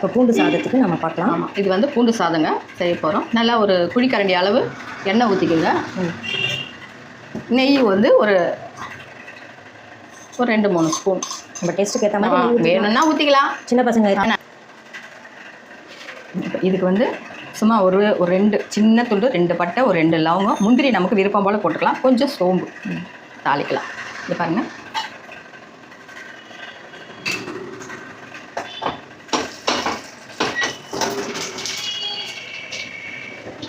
இப்போ பூண்டு சாதத்துக்கு நம்ம பார்க்கலாம். ஆமாம் இது வந்து பூண்டு சாதங்க செய்ய போகிறோம் நல்லா ஒரு குழிக்கரண்டி அளவு எண்ணெய் ஊற்றிக்கோங்க. நெய் வந்து ஒரு ஒரு ரெண்டு மூணு ஸ்பூன். நம்ம டேஸ்ட்டுக்கு ஏற்ற மாதிரி. வேணும்னா ஊற்றிக்கலாம் சின்ன பசங்க? இதுக்கு வந்து சும்மா ஒரு ஒரு ரெண்டு சின்ன துண்டு ரெண்டு பட்டை ஒரு ரெண்டு லவங்கம் முந்திரி நமக்கு விருப்பம் போல் போட்டுக்கலாம். கொஞ்சம் சோம்பு. தாளிக்கலாம். இது பாருங்க.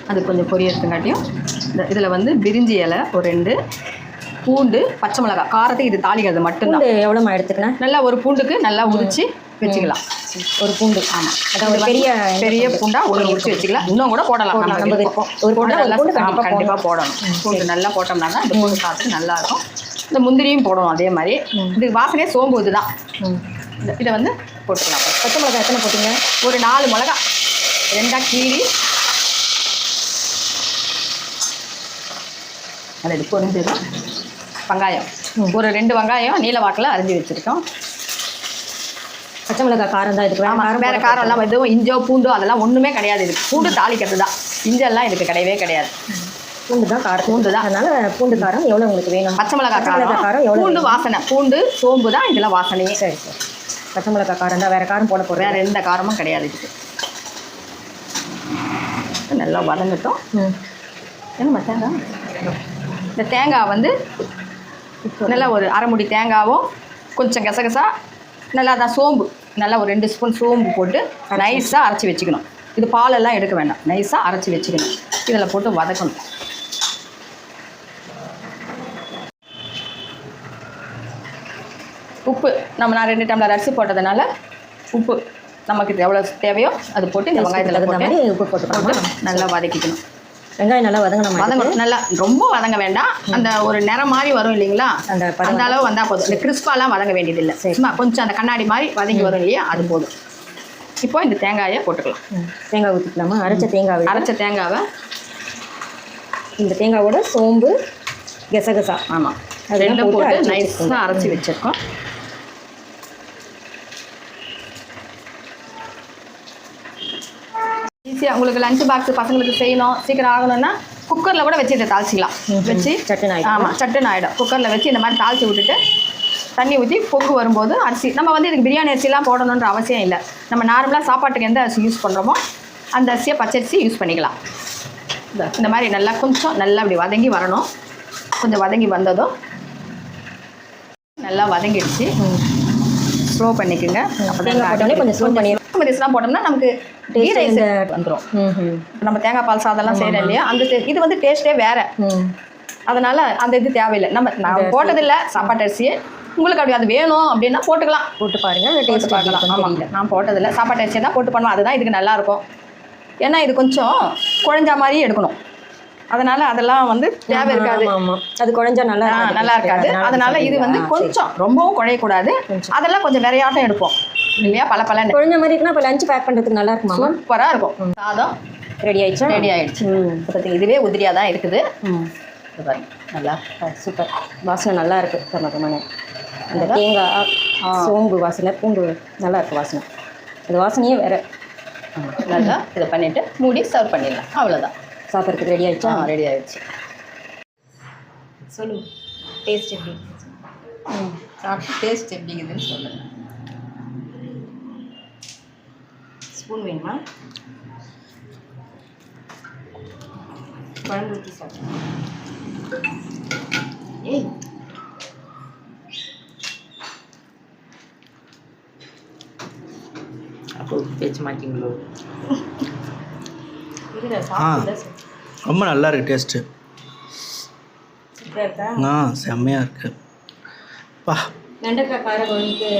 அது கொஞ்சம் பொரியறதுங்காட்டியும் இந்த இதில் வந்து பிரிஞ்சி இலை ஒரு ரெண்டு. பூண்டு பச்சை மிளகாய். காரத்துக்கு இது தாளிக்கிறது மட்டும்தான். பூண்டு எவ்வளோமா எடுத்துக்கினேன் நல்லா ஒரு பூண்டுக்கு நல்லா உரிச்சு வச்சுக்கலாம். ஒரு பூண்டு. ஆமாம் அதாவது பெரிய பெரிய பூண்டா ஒரு உரிச்சு வச்சுக்கலாம். இன்னும் கூட போடலாம். நம்ம விருப்பம். ஒரு பூண்டு பூண்டா, ஒரு நல்லா பூண்டு ஆமா, கண்டிப்பா கண்டிப்பா போடணும். பூண்டு நல்லா போட்டோம்னா தான் இந்த பூண்டு சாப்பிட்டு நல்லா இருக்கும் இந்த முந்திரியும் போடணும் அதே மாதிரி. இது வாசனையே சோம்பு இதுதான். இதை வந்து போட்டுக்கலாம். பச்சை மிளகாய் எத்தனை போட்டீங்க? ஒரு நாலு மிளகா ரெண்டா கீரி அது இது பொரிஞ்சது வெங்காயம். ஒரு ரெண்டு வெங்காயம் நீல வாக்கில் அரிஞ்சு வச்சுருக்கோம். பச்சை மிளகாய் காரம் தான் இதுக்கு வேற ஆமாம் காரம் வேறு காரம் எல்லாம் எதுவும் இஞ்சோ பூண்டோ அதெல்லாம் ஒன்றுமே கிடையாது இதுக்கு. பூண்டு தாளிக்கிறது தான். இஞ்செல்லாம் இதுக்கு கிடையவே கிடையாது. பூண்டு தான் காரம். பூண்டு தான். அதனால பூண்டு காரம் எவ்வளோ உங்களுக்கு வேணும்? பச்சை மிளகாய் காரம். காரம் எவ்வளோ பூண்டு வாசனை. பூண்டு சோம்பு தான் இதில் வாசனையே சரி சரி. பச்சை மிளகாய் காரம் தான். வேற காரம் போட போகிறேன் வேறு எந்த காரமும் கிடையாது இதுக்கு. நல்லா வதங்கட்டும். ம். என்னம்மா தேங்காய் இந்த தேங்காய் வந்து நல்லா ஒரு அரை முடி தேங்காவும் கொஞ்சம் கசகசா நல்லா தான் சோம்பு. நல்லா ஒரு ரெண்டு ஸ்பூன் சோம்பு போட்டு நைஸாக அரைச்சி வச்சுக்கணும். இது பாலெல்லாம் எடுக்க வேண்டாம். நைஸாக அரைச்சி வச்சுக்கணும். இதில் போட்டு வதக்கணும். உப்பு நம்ம நான் ரெண்டு டம்ளர் அரிசி போட்டதுனால உப்பு நமக்கு எவ்வளோ தேவையோ அது போட்டு இந்த வெங்காயத்தில் போட்டு உப்பு போட்டு நல்லா வதக்கிக்கணும். வெங்காயம் நல்லா வதங்கணும். வதங்கணும் நல்லா ரொம்ப வதங்க வேண்டாம். அந்த ஒரு நிறம் மாதிரி வரும் இல்லைங்களா? அந்த அந்த அளவு வந்தால் போதும். இந்த கிறிஸ்பாலாம் வதங்க வேண்டியதில்லை. சரி. சும்மா கொஞ்சம் அந்த கண்ணாடி மாதிரி வதங்கி வரும் இல்லையா? அது போதும். இப்போ இந்த தேங்காயை போட்டுக்கலாம். தேங்காய் ஊற்றிக்கலாமா அரைச்ச தேங்காய் அரைச்ச தேங்காவை இந்த தேங்காவோட சோம்பு கெசகசா. ஆமாம் ரெண்டும் போட்டு நைஸாக அரைச்சி வச்சிருக்கோம். ஈஸியாக உங்களுக்கு லஞ்ச் பாக்ஸ் பசங்களுக்கு செய்யணும் சீக்கிரம் ஆகணும்னா குக்கரில் கூட வச்சு இதை தாளிச்சிக்கலாம். வச்சு சட்டுன்னு. ஆமாம் சட்டுன்னு ஆகிடும் குக்கரில் வச்சு இந்த மாதிரி தாளிச்சு விட்டுட்டு தண்ணி ஊற்றி பொங்கு வரும்போது அரிசி. நம்ம வந்து இதுக்கு பிரியாணி அரிசிலாம் போடணுன்ற அவசியம் இல்லை. நம்ம நார்மலாக சாப்பாட்டுக்கு எந்த அரிசி யூஸ் பண்ணுறோமோ அந்த அரிசியை பச்சரிசி யூஸ் பண்ணிக்கலாம். இந்த. இந்த மாதிரி நல்லா கொஞ்சம் நல்லா அப்படி வதங்கி வரணும். கொஞ்சம் வதங்கி வந்ததும் நல்லா வதங்கிடுச்சு. ஸ்லோ பண்ணிக்கோங்க. கொஞ்சம் slow பண்ணி- ரைஸ்லாம் போட்டோம்னா நமக்கு Taste ரைஸ் வந்துடும் நம்ம தேங்காய் பால் சாதம்லாம் செய்கிறோம் இல்லையா? அந்த டே- இது வந்து டேஸ்ட்டே வேறு. அதனால அந்த இது தேவையில்லை. நம்ம நான் போட்டதில்லை சாப்பாட்டு அரிசியே. உங்களுக்கு அப்படி அது வேணும் அப்படின்னா போட்டுக்கலாம். போட்டு பாருங்க டேஸ்ட் பார்க்கலாம். ஆமாம். நான் போட்டதில்லை. சாப்பாட்டு அரிசியை தான் போட்டு பண்ணுவேன். அதுதான் இதுக்கு நல்லா இருக்கும். ஏன்னா இது கொஞ்சம் குழஞ்சா மாதிரி எடுக்கணும். அதனால அதெல்லாம் வந்து தேவை இருக்காது. அது குழஞ்சா நல்லா. நல்லா இருக்காது. அதனால இது வந்து. கொஞ்சம் ரொம்பவும் குழையக்கூடாது. அதெல்லாம் கொஞ்சம் விரையாட்டம் எடுப்போம். இல்லையா பல பலன்னு குழஞ்ச மாதிரி இருக்குன்னா இப்போ லஞ்ச் பேக் பண்ணுறதுக்கு நல்லா இருக்குமா சூப்பராக இருக்கும். சாதம் ரெடி ஆயிடுச்சா? ரெடி ஆயிடுச்சு. ம். இப்போதைக்கு இதுவே உதிரியாக தான் இருக்குது. நல்லா. சூப்பர் வாசனை நல்லா இருக்கு. கமகமான அந்த தேங்காய் சோம்பு வாசனை பூண்டு நல்லா இருக்கு வாசனை. அந்த வாசனையே வேற. நல்லா. இதை பண்ணிட்டு மூடி சர்வ் பண்ணிடலாம். அவ்வளோதான் சாப்பிட்றதுக்கு ரெடி ஆயிடுச்சா? ரெடி ஆயிடுச்சு. சொல்லுங்க. டேஸ்ட் எப்படி? சாப்பிட்டு டேஸ்ட் எப்படிங்குதுன்னு சொல்லுங்கள் ஸ்பூன் வேணுமா? குழம்பு ஊற்றி சாப்பிடுங்க ஏய். அப்போ பேச்சு மாட்டீங்களோ? ரொம்ப நல்லா இருக்கு டேஸ்ட்டு. ஆ செம்மையாக இருக்கு. பா. வெண்டைக்காய் கார குழம்புக்கு